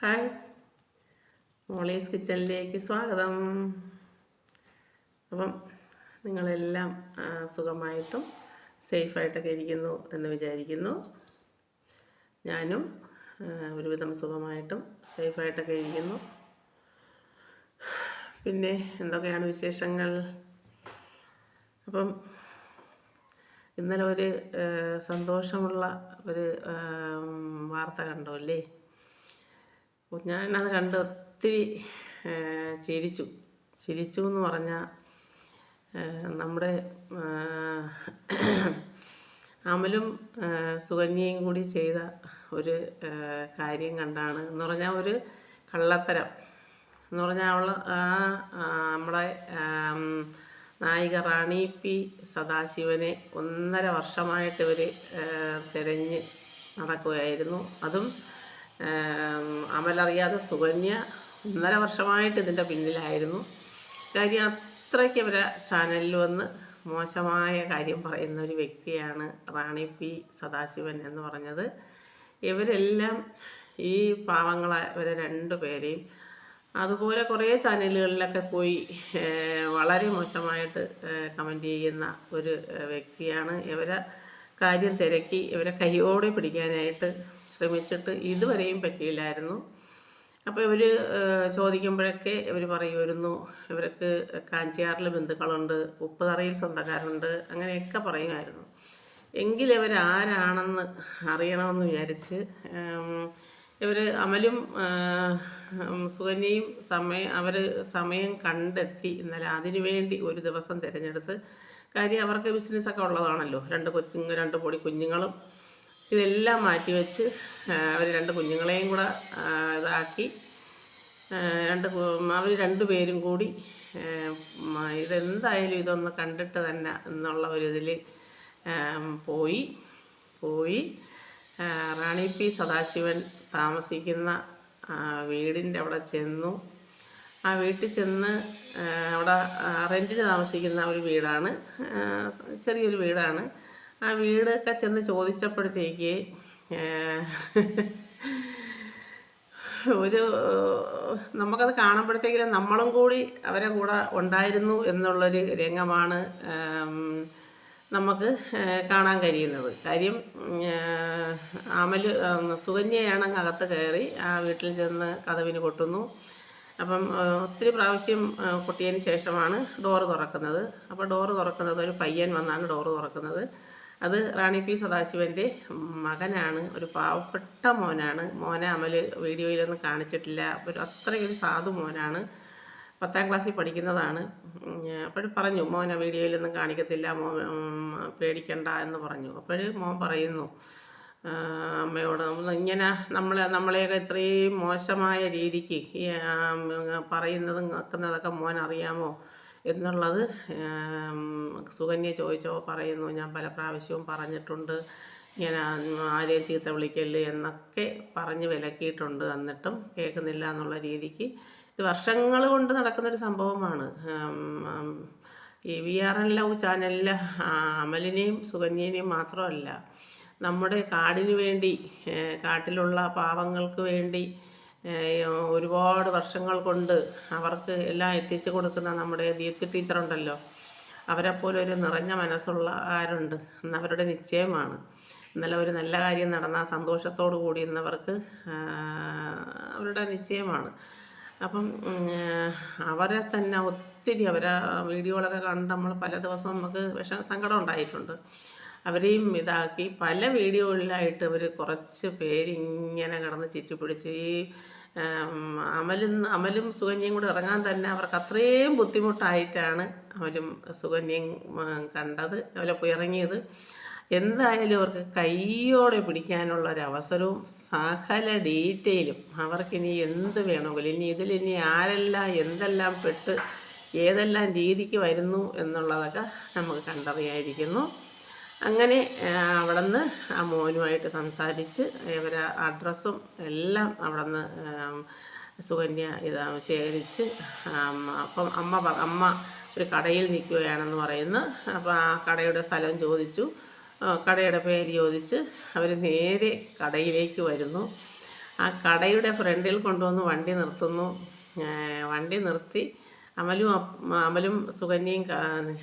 Hi. Molly's കിച്ചണിലേക്ക് സ്വാഗതം. അപ്പം നിങ്ങളെല്ലാം സുഖമായിട്ടും സേഫായിട്ടൊക്കെ ഇരിക്കുന്നു എന്ന് വിചാരിക്കുന്നു. ഞാനും ഒരുവിധം സുഖമായിട്ടും സേഫായിട്ടൊക്കെ ഇരിക്കുന്നു. പിന്നെ എന്തൊക്കെയാണ് വിശേഷങ്ങൾ? അപ്പം ഇന്നലെ ഒരു സന്തോഷമുള്ള ഒരു വാർത്ത കണ്ടോ അല്ലേ? ഞാനത് കണ്ട് ഒത്തിരി ചിരിച്ചു. ചിരിച്ചു എന്ന് പറഞ്ഞാൽ നമ്മുടെ അമലും സുകന്യയും കൂടി ചെയ്ത ഒരു കാര്യം കണ്ടാണ്. എന്ന് പറഞ്ഞാൽ ഒരു കള്ളത്തരം. എന്ന് പറഞ്ഞാൽ അവൾ നമ്മുടെ നായിക റാണി പി സദാശിവനെ ഒന്നര വർഷമായിട്ട് ഇവർ തിരഞ്ഞ് നടക്കുകയായിരുന്നു. അതും അമലറിയാതെ സുകന്യ ഒന്നര വർഷമായിട്ട് ഇതിന്റെ പിന്നിലായിരുന്നു. കാര്യം അത്രയ്ക്ക് ഇവരെ ചാനലിൽ വന്ന് മോശമായ കാര്യം പറയുന്ന ഒരു വ്യക്തിയാണ് റാണി പി സദാശിവൻ എന്ന് പറഞ്ഞത്. ഇവരെല്ലാം ഈ പാവങ്ങളെ ഇവരെ രണ്ടു പേരെയും അതുപോലെ കുറേ ചാനലുകളിലൊക്കെ പോയി വളരെ മോശമായിട്ട് കമന്റ് ചെയ്യുന്ന ഒരു വ്യക്തിയാണ്. ഇവരെ കാര്യം തിരക്കി ഇവരെ കൈയോടെ പിടിക്കാനായിട്ട് ശ്രമിച്ചിട്ട് ഇതുവരെയും പറ്റിയില്ലായിരുന്നു. അപ്പോൾ ഇവർ ചോദിക്കുമ്പോഴൊക്കെ ഇവർ പറയുമായിരുന്നു ഇവർക്ക് കാഞ്ചിയാറിൽ ബന്ധുക്കളുണ്ട് ഉപ്പുതറയിൽ സ്വന്തക്കാരുണ്ട് അങ്ങനെയൊക്കെ പറയുമായിരുന്നു. എങ്കിലിവർ ആരാണെന്ന് അറിയണമെന്ന് വിചാരിച്ച് ഇവർ അമലും സുകന്യയും സമയം അവർ സമയം കണ്ടെത്തി. ഇന്നലെ അതിനു വേണ്ടി ഒരു ദിവസം തിരഞ്ഞെടുത്ത് കാര്യം അവർക്ക് ബിസിനസ്സൊക്കെ ഉള്ളതാണല്ലോ. രണ്ട് കൊച്ചുങ്ങൾ രണ്ട് പൊടി കുഞ്ഞുങ്ങളും. ഇതെല്ലാം മാറ്റി വെച്ച് അവർ രണ്ട് കുഞ്ഞുങ്ങളെയും കൂടെ ഇതാക്കി. രണ്ട് അവർ രണ്ടുപേരും കൂടി ഇതെന്തായാലും ഇതൊന്ന് കണ്ടിട്ട് തന്നെ എന്നുള്ള ഒരു ഇതിൽ പോയി. പോയി റാണി പി സദാശിവൻ താമസിക്കുന്ന വീടിന്റെ അവിടെ ചെന്നു. ആ വീട്ടിൽ ചെന്ന് അവിടെ റെന്റിന് താമസിക്കുന്ന ഒരു വീടാണ് ചെറിയൊരു വീടാണ്. ആ വീടൊക്കെ ചെന്ന് ചോദിച്ചപ്പോഴത്തേക്ക് ഒരു നമുക്കത് കാണുമ്പോഴത്തേക്കിലും നമ്മളും കൂടി അവരെ കൂടെ ഉണ്ടായിരുന്നു എന്നുള്ളൊരു രംഗമാണ് നമുക്ക് കാണാൻ കഴിയുന്നത്. കാര്യം അമൽ സുകന്യയാണ് അകത്ത് കയറി ആ വീട്ടിൽ ചെന്ന് കഥവിന് കൊട്ടുന്നു. അപ്പം ഒത്തിരി പ്രാവശ്യം കൊട്ടിയതിന് ശേഷമാണ് ഡോറ് തുറക്കുന്നത്. അപ്പോൾ ഡോറ് തുറക്കുന്നത് ഒരു പയ്യൻ വന്നാണ് ഡോറ് തുറക്കുന്നത്. അത് റാണി പി സദാശിവന്റെ മകനാണ് ഒരു പാവപ്പെട്ട മോനാണ്. മോനെ അമൽ വീഡിയോയിലൊന്നും കാണിച്ചിട്ടില്ല. ഒരു അത്രയൊരു സാധു മോനാണ്. പത്താം ക്ലാസ്സിൽ പഠിക്കുന്നതാണ്. അപ്പോൾ പറഞ്ഞു മോനെ വീഡിയോയിലൊന്നും കാണിക്കത്തില്ല മോ പേടിക്കണ്ട എന്ന് പറഞ്ഞു. അപ്പോൾ മോൻ പറയുന്നു അമ്മയോട് ഇങ്ങനെ നമ്മളെ നമ്മളെയൊക്കെ ഇത്രയും മോശമായ രീതിക്ക് പറയുന്നതും ആക്കുന്നതൊക്കെ മോൻ അറിയാമോ എന്നുള്ളത് സുകന്യ ചോദിച്ചോ പറയുന്നു. ഞാൻ പല പ്രാവശ്യവും പറഞ്ഞിട്ടുണ്ട്. ഞാൻ ആരെയും ചീത്ത വിളിക്കൽ എന്നൊക്കെ പറഞ്ഞ് വിലക്കിയിട്ടുണ്ട്. എന്നിട്ടും കേൾക്കുന്നില്ല എന്നുള്ള രീതിക്ക് ഇത് വർഷങ്ങൾ കൊണ്ട് നടക്കുന്നൊരു സംഭവമാണ്. ഈ വി ആർ എൻ ലവ് ചാനലിൽ അമലിനെയും സുകന്യനെയും മാത്രമല്ല നമ്മുടെ കാടിന് വേണ്ടി കാട്ടിലുള്ള പാവങ്ങൾക്ക് വേണ്ടി ഒരുപാട് വർഷങ്ങൾ കൊണ്ട് അവർക്ക് എല്ലാം എത്തിച്ചു കൊടുക്കുന്ന നമ്മുടെ ദീപ്തി ടീച്ചറുണ്ടല്ലോ അവരെപ്പോലെ ഒരു നിറഞ്ഞ മനസ്സുള്ള ആരുണ്ട്? എന്നവരുടെ നിശ്ചയമാണ്. ഇന്നലെ ഒരു നല്ല കാര്യം നടന്ന സന്തോഷത്തോടു കൂടി ഇന്നവർക്ക് അവരുടെ നിശ്ചയമാണ്. അപ്പം അവരെ തന്നെ ഒത്തിരി അവരെ വീഡിയോകളൊക്കെ കണ്ട് നമ്മൾ പല ദിവസവും നമുക്ക് വിഷ സങ്കടം ഉണ്ടായിട്ടുണ്ട്. അവരെയും ഇതാക്കി. പല വീഡിയോകളിലായിട്ട് അവർ കുറച്ച് പേരിങ്ങനെ കിടന്ന് ചുറ്റിപ്പിടിച്ച് ഈ അമലും അമലും സുകന്യയും കൂടെ ഇറങ്ങാൻ തന്നെ അവർക്ക് അത്രയും ബുദ്ധിമുട്ടായിട്ടാണ് അമലും സുകന്യയും കണ്ടത്. അവരപ്പോൾ ഇറങ്ങിയത് എന്തായാലും അവർക്ക് കൈയോടെ പിടിക്കാനുള്ള ഒരു അവസരവും സകല ഡീറ്റെയിലും അവർക്കിനി എന്ത് വേണമെങ്കിലും ഇനി ഇതിലിനി ആരെല്ലാം എന്തെല്ലാം പെട്ട് ഏതെല്ലാം രീതിക്ക് വരുന്നു എന്നുള്ളതൊക്കെ നമുക്ക് കണ്ടറിയായിരിക്കുന്നു. അങ്ങനെ അവിടെ നിന്ന് ആ മോനുമായിട്ട് സംസാരിച്ച് ഇവരെ അഡ്രസ്സും എല്ലാം അവിടെ നിന്ന് സുകന്യ ഇത് ശേഖരിച്ച് അപ്പം അമ്മ അമ്മ ഒരു കടയിൽ നിൽക്കുകയാണെന്ന് പറയുന്നു. അപ്പോൾ ആ കടയുടെ സ്ഥലം ചോദിച്ചു. കടയുടെ പേര് ചോദിച്ച് അവർ നേരെ കടയിലേക്ക് വരുന്നു. ആ കടയുടെ ഫ്രണ്ടിൽ കൊണ്ടുവന്ന് വണ്ടി നിർത്തുന്നു. വണ്ടി നിർത്തി. അമലും അമലും സുകന്യയും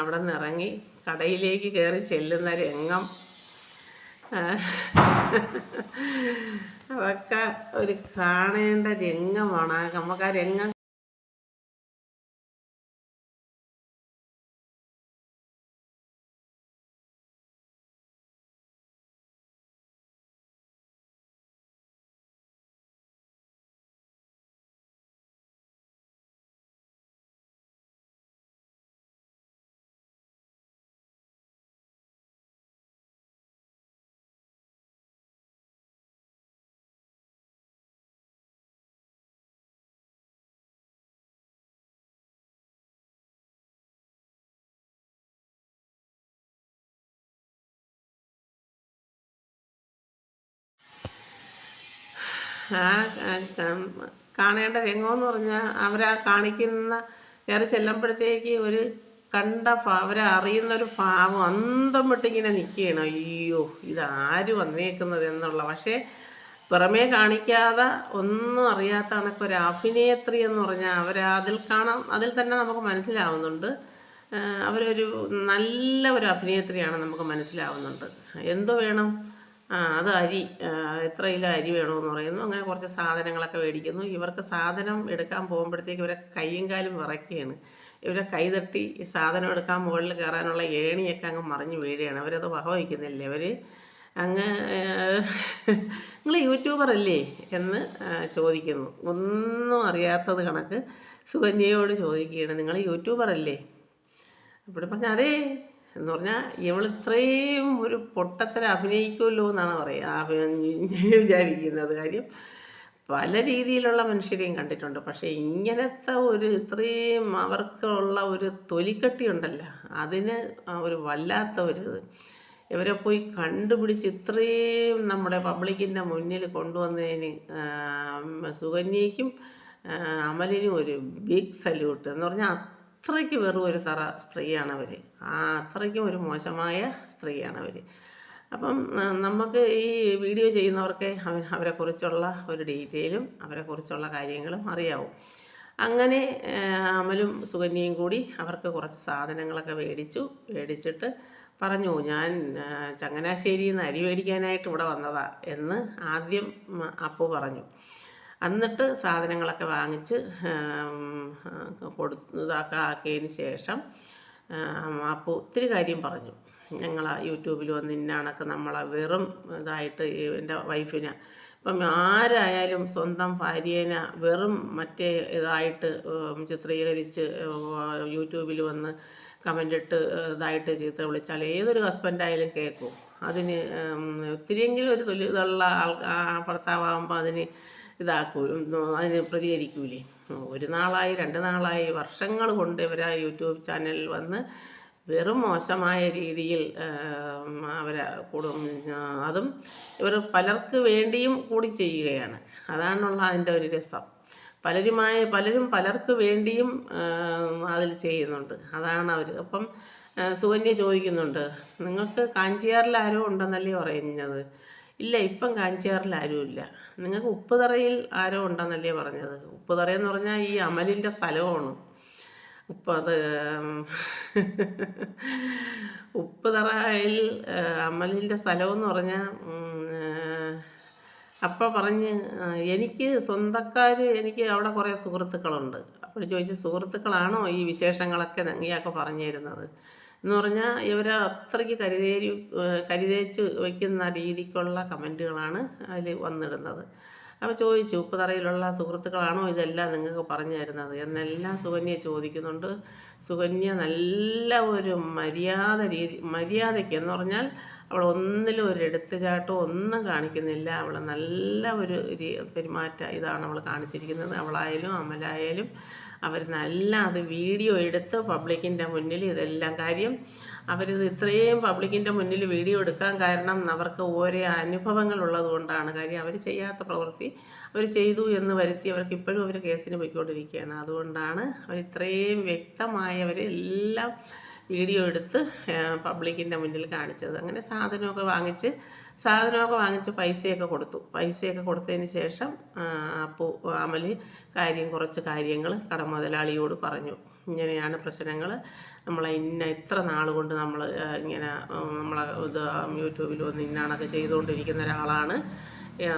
അവിടെ നിന്ന് ഇറങ്ങി. കടയിലേക്ക് കയറി ചെല്ലുന്ന രംഗം. അതൊക്കെ ഒരു കാണേണ്ട രംഗമാണ്. നമുക്ക് ആ രംഗം ആ കാണേണ്ട രംഗമെന്ന് പറഞ്ഞാൽ അവരാ കാണിക്കുന്ന കയറി ചെല്ലുമ്പോഴത്തേക്ക് ഒരു കണ്ട അവരെ അറിയുന്ന ഒരു ഭാവം അന്തം വിട്ടിങ്ങനെ നിൽക്കുകയാണ് അയ്യോ ഇതാര് വന്നേക്കുന്നത് എന്നുള്ള. പക്ഷേ പുറമേ കാണിക്കാതെ ഒന്നും അറിയാത്ത കണക്ക് ഒരു അഭിനേത്രി എന്ന് പറഞ്ഞാൽ അവർ അതിൽ കാണാം അതിൽ തന്നെ നമുക്ക് മനസ്സിലാവുന്നുണ്ട്. അവരൊരു നല്ല ഒരു അഭിനേത്രിയാണ് നമുക്ക് മനസ്സിലാവുന്നുണ്ട്. എന്തു വേണം? അത് അരി എത്ര കിലോ അരി വേണമെന്ന് പറയുന്നു. അങ്ങനെ കുറച്ച് സാധനങ്ങളൊക്കെ മേടിക്കുന്നു. ഇവർക്ക് സാധനം എടുക്കാൻ പോകുമ്പോഴത്തേക്ക് ഇവരെ കൈയും കാലും വിറയ്ക്കുകയാണ്. ഇവരെ കൈ തട്ടി സാധനം എടുക്കാൻ മുകളിൽ കയറാനുള്ള ഏണിയൊക്കെ അങ്ങ് മറിഞ്ഞു വീഴുകയാണ്. അവരത് വഹവയ്ക്കുന്നില്ല അവർ അങ്ങ് നിങ്ങൾ യൂട്യൂബർ അല്ലേ എന്ന് ചോദിക്കുന്നു. ഒന്നും അറിയാത്തത് കണക്ക് സുകന്യയോട് ചോദിക്കുകയാണ്. നിങ്ങൾ യൂട്യൂബർ അല്ലേ? ഇവിടെ പറഞ്ഞാൽ അതേ എന്ന് പറഞ്ഞാൽ ഇവൾ ഇത്രയും ഒരു പൊട്ടത്തര അഭിനയിക്കുമല്ലോ എന്നാണ് പറയുക. വിചാരിക്കുന്നത് കാര്യം പല രീതിയിലുള്ള മനുഷ്യരെയും കണ്ടിട്ടുണ്ട്. പക്ഷേ ഇങ്ങനത്തെ ഒരു ഇത്രയും അവർക്കുള്ള ഒരു തൊലിക്കട്ടി ഉണ്ടല്ലോ അതിന് ഒരു വല്ലാത്ത ഒരു ഇവരെ പോയി കണ്ടുപിടിച്ച് ഇത്രയും നമ്മുടെ പബ്ലിക്കിന്റെ മുന്നിൽ കൊണ്ടുവന്നതിന് സുകന്യയ്ക്കും അമലിനും ഒരു ബിഗ് സല്യൂട്ട് എന്ന് പറഞ്ഞാൽ അത്രയ്ക്ക് വെറും ഒരു തറ സ്ത്രീയാണ് അവർ ആ അത്രയ്ക്കും ഒരു മോശമായ സ്ത്രീയാണ് അവർ അപ്പം നമുക്ക് ഈ വീഡിയോ ചെയ്യുന്നവർക്ക് അവ അവരെക്കുറിച്ചുള്ള ഒരു ഡീറ്റെയിലും അവരെക്കുറിച്ചുള്ള കാര്യങ്ങളും അറിയാവും. അങ്ങനെ അമലും സുകന്യയും കൂടി അവർക്ക് കുറച്ച് സാധനങ്ങളൊക്കെ മേടിച്ചു. മേടിച്ചിട്ട് പറഞ്ഞു ഞാൻ ചങ്ങനാശ്ശേരിയിൽ നിന്ന് അരി മേടിക്കാനായിട്ട് ഇവിടെ വന്നതാ എന്ന് ആദ്യം അപ്പു പറഞ്ഞു. എന്നിട്ട് സാധനങ്ങളൊക്കെ വാങ്ങിച്ച് കൊടുത്ത് ആക്കിയതിന് ശേഷം അപ്പോൾ ഒത്തിരി കാര്യം പറഞ്ഞു. ഞങ്ങൾ യൂട്യൂബിൽ വന്ന് ഇന്നാണൊക്കെ നമ്മളെ വെറും ഇതായിട്ട് എന്റെ വൈഫിനെ. ഇപ്പം ആരായാലും സ്വന്തം ഭാര്യേനെ വെറും മറ്റേ ഇതായിട്ട് ചിത്രീകരിച്ച് യൂട്യൂബിൽ വന്ന് കമന്റ് ഇട്ട് ഇതായിട്ട് ചീത്ത വിളിച്ചാൽ ഏതൊരു ഹസ്ബൻഡായാലും കേൾക്കും. അതിന് ഒത്തിരിയെങ്കിലും ഒരു തൊലി ഇതുള്ള ആൾ ഭർത്താവാകുമ്പോൾ അതിന് ഇതാക്കൂ അതിന് പ്രതികരിക്കൂലേ. ഒരു നാളായി രണ്ട് നാളായി വർഷങ്ങൾ കൊണ്ട് ഇവർ ആ യൂട്യൂബ് ചാനലിൽ വന്ന് വെറും മോശമായ രീതിയിൽ അവരെ കൂടും അതും ഇവർ പലർക്ക് വേണ്ടിയും കൂടി ചെയ്യുകയാണ്. അതാണുള്ള അതിന്റെ ഒരു രസം. പലരുമായി പലരും പലർക്ക് വേണ്ടിയും അതിൽ ചെയ്യുന്നുണ്ട്. അതാണ് അവർ അപ്പം സുകന്യ ചോദിക്കുന്നുണ്ട് നിങ്ങൾക്ക് കാഞ്ചിയാറിൽ ആരോ ഉണ്ടെന്നല്ലേ പറയുന്നത്? ഇല്ല ഇപ്പം കാഞ്ചിയാറിൽ ആരുമില്ല. നിങ്ങൾക്ക് ഉപ്പുതറയിൽ ആരോ ഉണ്ടെന്നല്ലേ പറഞ്ഞത്. ഉപ്പുതറയെന്ന് പറഞ്ഞാൽ ഈ അമലിന്റെ സ്ഥലമാണ്. ഉപ്പ് അത് ഉപ്പുതറയിൽ അമലിന്റെ സ്ഥലമെന്ന് പറഞ്ഞാൽ അപ്പം പറഞ്ഞ് എനിക്ക് സ്വന്തക്കാർ എനിക്ക് അവിടെ കുറേ സുഹൃത്തുക്കളുണ്ട്. അപ്പോൾ ചോദിച്ചു സുഹൃത്തുക്കളാണോ ഈ വിശേഷങ്ങളൊക്കെ നീയൊക്കെ പറഞ്ഞു തരുന്നത് എന്ന് പറഞ്ഞാൽ ഇവർ അത്രയ്ക്ക് കരുതേരി കരുതേച്ച് വയ്ക്കുന്ന രീതിക്കുള്ള കമന്റുകളാണ് അതിൽ വന്നിടുന്നത്. അപ്പോൾ ചോദിച്ചു ഉപ്പുതറയിലുള്ള സുഹൃത്തുക്കളാണോ ഇതെല്ലാം നിങ്ങൾക്ക് പറഞ്ഞു തരുന്നത്? എന്നെല്ലാം സുകന്യ ചോദിക്കുന്നുണ്ട്. സുകന്യ നല്ല ഒരു മര്യാദ രീതി മര്യാദയ്ക്ക് എന്ന് പറഞ്ഞാൽ അവൾ ഒന്നിലും ഒരു എടുത്തുചാട്ടോ ഒന്നും കാണിക്കുന്നില്ല. അവൾ നല്ല ഒരു പെരുമാറ്റ ഇതാണ് അവൾ കാണിച്ചിരിക്കുന്നത്. അവളായാലും അമലായാലും അവർ നല്ല അത് വീഡിയോ എടുത്ത് പബ്ലിക്കിന്റെ മുന്നിൽ ഇതെല്ലാം കാര്യം അവരിത് ഇത്രയും പബ്ലിക്കിന്റെ മുന്നിൽ വീഡിയോ എടുക്കാൻ കാരണം അവർക്ക് ഓരോ അനുഭവങ്ങൾ ഉള്ളതുകൊണ്ടാണ് കാര്യം അവർ ചെയ്യാത്ത പ്രവൃത്തി അവർ ചെയ്തു എന്ന് വരുത്തി അവർക്ക് ഇപ്പോഴും അവർ കേസിന് പോയിക്കൊണ്ടിരിക്കുകയാണ്. അതുകൊണ്ടാണ് അവർ ഇത്രയും വ്യക്തമായവർ എല്ലാം വീഡിയോ എടുത്ത് പബ്ലിക്കിന്റെ മുന്നിൽ കാണിച്ചത്. അങ്ങനെ സാധനമൊക്കെ വാങ്ങിച്ച് സാധനമൊക്കെ വാങ്ങിച്ച് പൈസയൊക്കെ കൊടുത്തു. പൈസയൊക്കെ കൊടുത്തതിന് ശേഷം അപ്പു അമൽ കാര്യം കുറച്ച് കാര്യങ്ങൾ കടമുതലാളിയോട് പറഞ്ഞു. ഇങ്ങനെയാണ് പ്രശ്നങ്ങൾ നമ്മളെ ഇന്ന ഇത്ര നാൾ കൊണ്ട് നമ്മൾ ഇങ്ങനെ നമ്മളെ ഇത് യൂട്യൂബിൽ വന്ന് ഇന്നാണൊക്കെ ചെയ്തുകൊണ്ടിരിക്കുന്ന ഒരാളാണ്.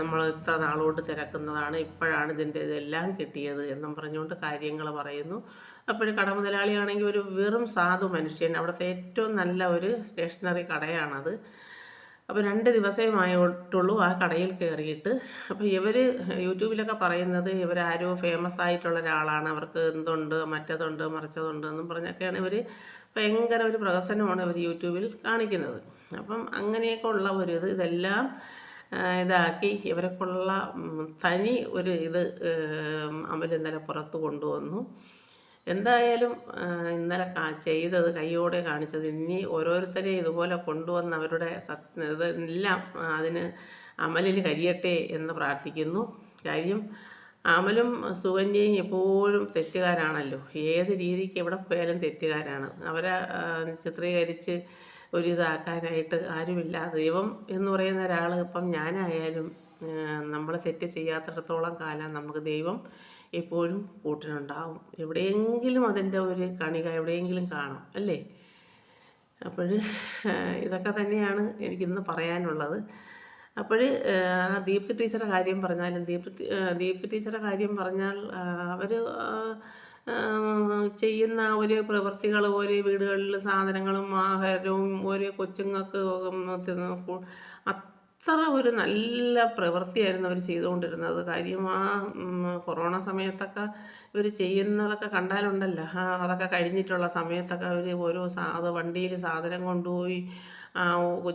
നമ്മൾ ഇത്ര നാളുകൊണ്ട് തിരക്കുന്നതാണ്. ഇപ്പോഴാണ് ഇതിന്റെ ഇതെല്ലാം കിട്ടിയത് എന്നും പറഞ്ഞുകൊണ്ട് കാര്യങ്ങൾ പറയുന്നു. അപ്പോഴും കടമുതലാളിയാണെങ്കിൽ ഒരു വെറും സാധു മനുഷ്യൻ. അവിടുത്തെ ഏറ്റവും നല്ല ഒരു സ്റ്റേഷനറി കടയാണത്. അപ്പോൾ രണ്ട് ദിവസമേ ആയിട്ടുള്ളൂ ആ കടയിൽ കയറിയിട്ട്. അപ്പോൾ ഇവർ യൂട്യൂബിലൊക്കെ പറയുന്നത് ഇവരാരോ ഫേമസ് ആയിട്ടുള്ള ഒരാളാണ്. അവർക്ക് എന്തുണ്ട് മറ്റതുണ്ട് മറിച്ചതുണ്ട് എന്നും പറഞ്ഞൊക്കെയാണ് ഇവർ ഭയങ്കര ഒരു പ്രഹസനമാണ് ഇവർ യൂട്യൂബിൽ കാണിക്കുന്നത്. അപ്പം അങ്ങനെയൊക്കെ ഉള്ള ഒരു ഇത് ഇതെല്ലാം ഇതാക്കി ഇവരെക്കുള്ള തനി ഒരു ഇത് അമൽ ഇന്നലെ പുറത്ത് കൊണ്ടുവന്നു. എന്തായാലും ഇന്നലെ ചെയ്തത് കൈയോടെ കാണിച്ചത് ഇനി ഓരോരുത്തരെയും ഇതുപോലെ കൊണ്ടുവന്ന് അവരുടെ സത് ഇതെല്ലാം അതിന് അമലിന് കഴിയട്ടെ എന്ന് പ്രാർത്ഥിക്കുന്നു. കാര്യം അമലും സുകന്യയും എപ്പോഴും തെറ്റുകാരാണല്ലോ. ഏത് രീതിക്ക് എവിടെ പോയാലും തെറ്റുകാരാണ്. അവരെ ചിത്രീകരിച്ച് ഒരിതാക്കാനായിട്ട് ആരുമില്ല. ദൈവം എന്ന് പറയുന്ന ഒരാൾ ഇപ്പം ഞാനായാലും നമ്മൾ തെറ്റ് ചെയ്യാത്തിടത്തോളം കാലം നമുക്ക് ദൈവം എപ്പോഴും കൂട്ടിനുണ്ടാവും. എവിടെയെങ്കിലും അതിന്റെ ഒരു കണിക എവിടെയെങ്കിലും കാണാം അല്ലേ? അപ്പോൾ ഇതൊക്കെ തന്നെയാണ് എനിക്കിന്ന് പറയാനുള്ളത്. അപ്പോൾ ദീപ്തി ടീച്ചറുടെ കാര്യം പറഞ്ഞാലും ദീപ്തി ദീപ്തി ടീച്ചറുടെ കാര്യം പറഞ്ഞാൽ അവർ ചെയ്യുന്ന ഒരു പ്രവൃത്തികൾ ഓരോ വീടുകളിൽ സാധനങ്ങളും ആഹാരവും ഓരോ കൊച്ചുങ്ങൾക്ക് അത്ര ഒരു നല്ല പ്രവൃത്തിയായിരുന്നു അവർ ചെയ്തുകൊണ്ടിരുന്നത്. കാര്യം ആ കൊറോണ സമയത്തൊക്കെ ഇവർ ചെയ്യുന്നതൊക്കെ കണ്ടാലുണ്ടല്ലോ. അതൊക്കെ കഴിഞ്ഞിട്ടുള്ള സമയത്തൊക്കെ അവർ ഓരോ സാധ വണ്ടിയിൽ സാധനം കൊണ്ടുപോയി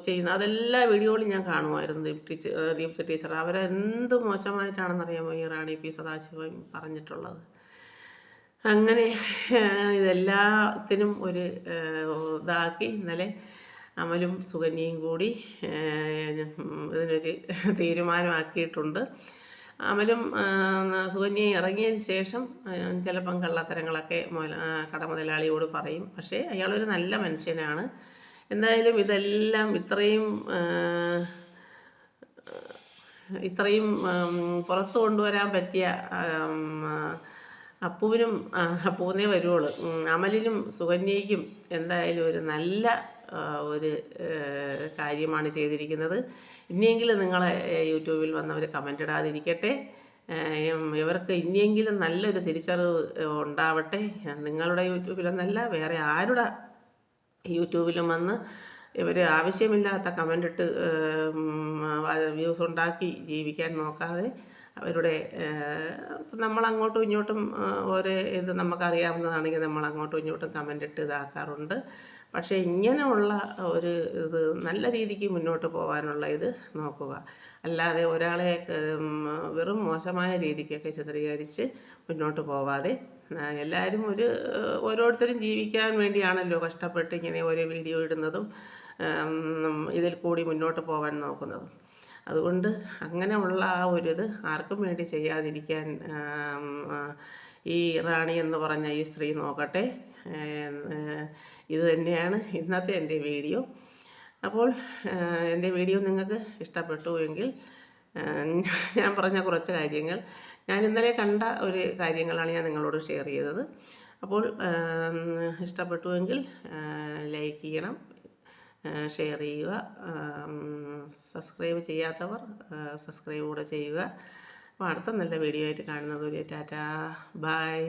ചെയ്യുന്ന അതെല്ലാ വീഡിയോകളും ഞാൻ കാണുമായിരുന്നു. Deep teacher Deepthi teacher. അവരെന്ത് മോശമായിട്ടാണെന്നറിയാമോ ഈ റാണി പി സദാശിവൻ പറഞ്ഞിട്ടുള്ളത്? അങ്ങനെ ഇതെല്ലാത്തിനും ഒരു ഇതാക്കി. ഇന്നലെ അമലും സുകന്യയും കൂടി ഇതിനൊരു തീരുമാനമാക്കിയിട്ടുണ്ട്. അമലും സുകന്യയും ഇറങ്ങിയതിന് ശേഷം ചിലപ്പം കള്ളത്തരങ്ങളൊക്കെ കട മുതലാളിയോട് കടമുതലാളിയോട് പറയും. പക്ഷേ അയാളൊരു നല്ല മനുഷ്യനാണ്. എന്തായാലും ഇതെല്ലാം ഇത്രയും ഇത്രയും പുറത്തു കൊണ്ടുവരാൻ പറ്റിയ അപ്പുവിനും അപ്പൂന്നേ വരുവുള്ളൂ. അമലിനും സുകന്യയ്ക്കും എന്തായാലും ഒരു നല്ല ഒരു കാര്യമാണ് ചെയ്തിരിക്കുന്നത്. ഇനിയെങ്കിലും നിങ്ങളെ യൂട്യൂബിൽ വന്നവർ കമന്റ് ഇടാതിരിക്കട്ടെ. ഇവർക്ക് ഇനിയെങ്കിലും നല്ലൊരു തിരിച്ചറിവ് ഉണ്ടാവട്ടെ. നിങ്ങളുടെ യൂട്യൂബിലെന്നല്ല വേറെ ആരുടെ യൂട്യൂബിലും വന്ന് ഇവർ ആവശ്യമില്ലാത്ത കമന്റ് ഇട്ട് വ്യൂസ് ഉണ്ടാക്കി ജീവിക്കാൻ നോക്കാതെ അവരുടെ നമ്മളങ്ങോട്ടും ഇങ്ങോട്ടും ഓരോ ഇത് നമുക്കറിയാവുന്നതാണെങ്കിൽ നമ്മൾ അങ്ങോട്ടും ഇങ്ങോട്ടും കമന്റ് ഇട്ട് ഇതാക്കാറുണ്ട്. പക്ഷേ ഇങ്ങനെയുള്ള ഒരു ഇത് നല്ല രീതിക്ക് മുന്നോട്ട് പോകാനുള്ള ഇത് നോക്കുക. അല്ലാതെ ഒരാളെ വെറും മോശമായ രീതിക്കൊക്കെ ചിത്രീകരിച്ച് മുന്നോട്ട് പോവാതെ എല്ലാവരും ഒരു ഓരോരുത്തരും ജീവിക്കാൻ വേണ്ടിയാണല്ലോ കഷ്ടപ്പെട്ട് ഇങ്ങനെ ഓരോ വീഡിയോ ഇടുന്നതും ഇതിൽ കൂടി മുന്നോട്ട് പോകാൻ നോക്കുന്നതും. അതുകൊണ്ട് അങ്ങനെയുള്ള ആ ഒരു ഇത് ആർക്കും വേണ്ടി ചെയ്യാതിരിക്കാൻ ഈ റാണി എന്ന് പറഞ്ഞ ഈ സ്ത്രീ നോക്കട്ടെ ഇത് തന്നെയാണ് ഇന്നത്തെ എന്റെ വീഡിയോ. അപ്പോൾ എന്റെ വീഡിയോ നിങ്ങൾക്ക് ഇഷ്ടപ്പെട്ടു എങ്കിൽ ഞാൻ പറഞ്ഞ കുറച്ച് കാര്യങ്ങൾ. ഞാൻ ഇന്നലെ കണ്ട ഒരു കാര്യങ്ങളാണ് ഞാൻ നിങ്ങളോട് ഷെയർ ചെയ്തത്. അപ്പോൾ ഇഷ്ടപ്പെട്ടു ഇഷ്ടപ്പെട്ടുവെങ്കിൽ ലൈക്ക് ചെയ്യണം ഷെയർ ചെയ്യുക സബ്സ്ക്രൈബ് ചെയ്യാത്തവർ സബ്സ്ക്രൈബ് കൂടെ ചെയ്യുക. അപ്പോൾ അടുത്ത നല്ല വീഡിയോ ആയിട്ട് കാണുന്നത് ഒരു ടാറ്റാ. ബായ്